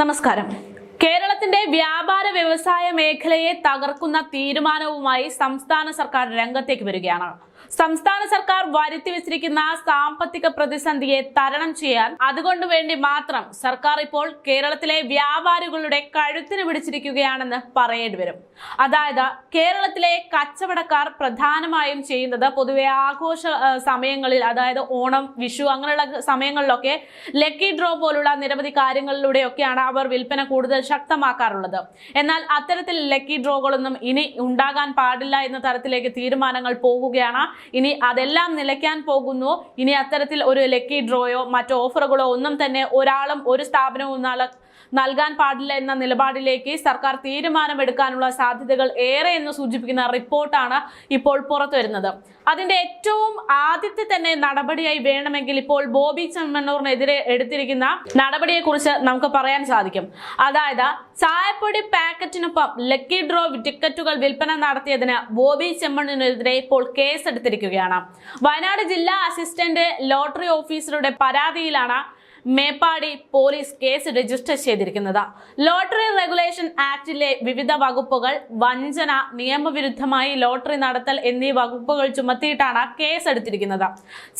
നമസ്കാരം. കേരളത്തിന്റെ വ്യാപാര വ്യവസായ മേഖലയെ തകർക്കുന്ന തീരുമാനവുമായി സംസ്ഥാന സർക്കാർ രംഗത്തേക്ക് വരികയാണ്. സംസ്ഥാന സർക്കാർ വരുത്തി വെച്ചിരിക്കുന്ന സാമ്പത്തിക പ്രതിസന്ധിയെ തരണം ചെയ്യാൻ അതുകൊണ്ട് വേണ്ടി മാത്രം സർക്കാർ ഇപ്പോൾ കേരളത്തിലെ വ്യാപാരികളുടെ കഴുത്തിന് പിടിച്ചിരിക്കുകയാണെന്ന് പറയേണ്ടി വരും. അതായത് കേരളത്തിലെ കച്ചവടക്കാർ പ്രധാനമായും ചെയ്യുന്നത് പൊതുവെ ആഘോഷ സമയങ്ങളിൽ അതായത് ഓണം വിഷു അങ്ങനെയുള്ള സമയങ്ങളിലൊക്കെ ലക്കി ഡ്രോ പോലുള്ള നിരവധി കാര്യങ്ങളിലൂടെയൊക്കെയാണ് അവർ വിൽപ്പന കൂടുതൽ ശക്തമാക്കാറുള്ളത്. എന്നാൽ അത്തരത്തിൽ ലക്കി ഡ്രോകളൊന്നും ഇനി ഉണ്ടാകാൻ പാടില്ല എന്ന തരത്തിലേക്ക് തീരുമാനങ്ങൾ പോകുകയാണ് ഇനി അതെല്ലാം നിലയ്ക്കാൻ പോകുന്നു. ഇനി അത്തരത്തിൽ ഒരു ലക്കി ഡ്രോയോ മറ്റോ ഓഫറുകളോ ഒന്നും തന്നെ ഒരാളും ഒരു സ്ഥാപനവും നാളെ നൽകാൻ പാടില്ല എന്ന നിലപാടിലേക്ക് സർക്കാർ തീരുമാനമെടുക്കാനുള്ള സാധ്യതകൾ ഏറെ എന്ന് സൂചിപ്പിക്കുന്ന റിപ്പോർട്ടാണ് ഇപ്പോൾ പുറത്തു വരുന്നത്. അതിന്റെ ഏറ്റവും ആദ്യത്തെ തന്നെ നടപടിയായി വേണമെങ്കിൽ ഇപ്പോൾ ബോബി ചെമ്മണ്ണൂറിനെതിരെ എടുത്തിരിക്കുന്ന നടപടിയെക്കുറിച്ച് നമുക്ക് പറയാൻ സാധിക്കും. അതായത് ചായപ്പൊടി പാക്കറ്റിനൊപ്പം ലക്കി ഡ്രോ ടിക്കറ്റുകൾ വിൽപ്പന നടത്തിയതിന് ബോബി ചെമ്മണ്ണിനെതിരെ ഇപ്പോൾ കേസെടുത്തിരിക്കുകയാണ്. വയനാട് ജില്ലാ അസിസ്റ്റന്റ് ലോട്ടറി ഓഫീസറുടെ പരാതിയിലാണ് മേപ്പാടി പോലീസ് കേസ് രജിസ്റ്റർ ചെയ്തിരിക്കുന്നത്. ലോട്ടറി റെഗുലേഷൻ ആക്ടിലെ വിവിധ വകുപ്പുകൾ വഞ്ചന നിയമവിരുദ്ധമായി ലോട്ടറി നടത്തൽ എന്നീ വകുപ്പുകൾ ചുമത്തിയിട്ടാണ് കേസ് എടുത്തിരിക്കുന്നത്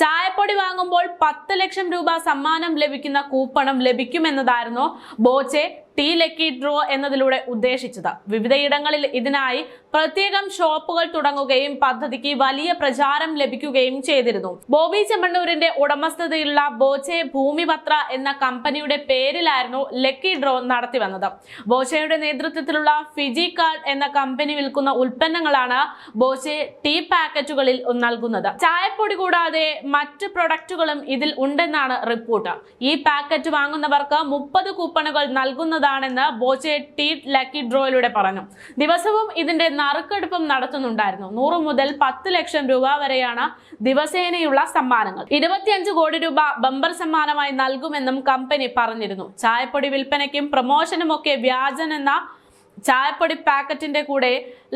ചായപ്പൊടി വാങ്ങുമ്പോൾ പത്ത് ലക്ഷം രൂപ സമ്മാനം ലഭിക്കുന്ന കൂപ്പണും ലഭിക്കുമെന്നതായിരുന്നു ബോച്ചെ ടീ ലക്കി ഡ്രോ എന്നതിലൂടെ ഉദ്ദേശിച്ചത്. വിവിധയിടങ്ങളിൽ ഇതിനായി പ്രത്യേകം ഷോപ്പുകൾ തുടങ്ങുകയും പദ്ധതിക്ക് വലിയ പ്രചാരം ലഭിക്കുകയും ചെയ്തിരുന്നു. ബോബി ചെമ്മണ്ണൂരിന്റെ ഉടമസ്ഥതയിലുള്ള ബോച്ചെ ഭൂമിപത്ര എന്ന കമ്പനിയുടെ പേരിലായിരുന്നു ലക്കി ഡ്രോ നടത്തി വന്നത് ബോച്ചയുടെ നേതൃത്വത്തിലുള്ള ഫിജി കാർഡ് എന്ന കമ്പനി വിൽക്കുന്ന ഉൽപ്പന്നങ്ങളാണ് ബോച്ചെ ടീ പാക്കറ്റുകളിൽ നൽകുന്നത്. ചായപ്പൊടി കൂടാതെ മറ്റ് പ്രൊഡക്റ്റുകളും ഇതിൽ ഉണ്ടെന്നാണ് റിപ്പോർട്ട്. ഈ പാക്കറ്റ് വാങ്ങുന്നവർക്ക് മുപ്പത് കൂപ്പണുകൾ നൽകുന്നതാണെന്ന് ബോച്ചെ ടീ ലക്കി ഡ്രോയിലൂടെ പറഞ്ഞു. ദിവസവും ഇതിന്റെ നറുക്കെടുപ്പും നടത്തുന്നുണ്ടായിരുന്നു. നൂറ് മുതൽ പത്ത് ലക്ഷം രൂപ വരെയാണ് ദിവസേനയുള്ള സമ്മാനങ്ങൾ. ഇരുപത്തിയഞ്ച് കോടി രൂപ ബമ്പർ സമ്മാനമായി നൽകുമെന്നും കമ്പനി പറഞ്ഞിരുന്നു. ചായപ്പൊടി വിൽപ്പനയ്ക്കും പ്രമോഷനുമൊക്കെ വ്യാജൻ എന്ന ചായപ്പൊടി പാക്കറ്റിന്റെ കൂടെ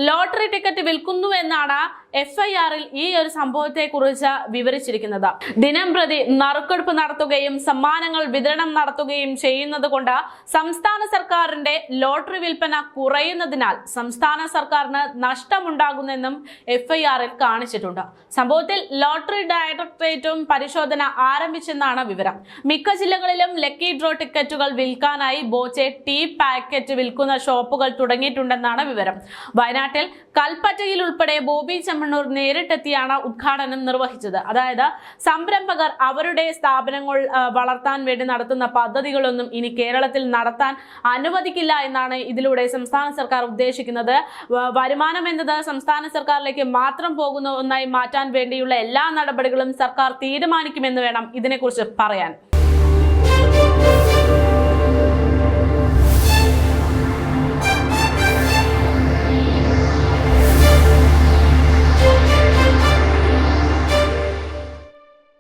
ലോട്ടറി ടിക്കറ്റ് വിൽക്കുന്നു എന്നാണ് എഫ് ഐ ആറിൽ ഈ ഒരു സംഭവത്തെ കുറിച്ച് വിവരിച്ചിരിക്കുന്നത്. ദിനം പ്രതി നറുക്കെടുപ്പ് നടത്തുകയും സമ്മാനങ്ങൾ വിതരണം നടത്തുകയും ചെയ്യുന്നത് കൊണ്ട് സംസ്ഥാന സർക്കാരിന്റെ ലോട്ടറി വിൽപ്പന കുറയുന്നതിനാൽ സംസ്ഥാന സർക്കാരിന് നഷ്ടമുണ്ടാകുന്നെന്നും എഫ് ഐ ആറിൽ കാണിച്ചിട്ടുണ്ട്. സംഭവത്തിൽ ലോട്ടറി ഡയറക്ടറേറ്റും പരിശോധന ആരംഭിച്ചെന്നാണ് വിവരം. മിക്ക ജില്ലകളിലും ലക്കി ഡ്രോ ടിക്കറ്റുകൾ വിൽക്കാനായി ബോച്ചെ ടീ പാക്കറ്റ് വിൽക്കുന്ന ഷോപ്പുകൾ തുടങ്ങിയിട്ടുണ്ടെന്നാണ് വിവരം. വയനാട്ടിൽ കൽപ്പറ്റയിൽ ഉൾപ്പെടെ ബോബി ചെമ്മണ്ണൂർ നേരിട്ടെത്തിയാണ് ഉദ്ഘാടനം നിർവഹിച്ചത്. അതായത് സംരംഭകർ അവരുടെ സ്ഥാപനങ്ങൾ വളർത്താൻ വേണ്ടി നടത്തുന്ന പദ്ധതികളൊന്നും ഇനി കേരളത്തിൽ നടത്താൻ അനുവദിക്കില്ല എന്നാണ് ഇതിലൂടെ സംസ്ഥാന സർക്കാർ ഉദ്ദേശിക്കുന്നത്. വരുമാനം എന്നത് സംസ്ഥാന സർക്കാരിലേക്ക് മാത്രം പോകുന്ന ഒന്നായി മാറ്റാൻ വേണ്ടിയുള്ള എല്ലാ നടപടികളും സർക്കാർ തീരുമാനിക്കുമെന്ന് വേണം ഇതിനെക്കുറിച്ച് പറയാൻ.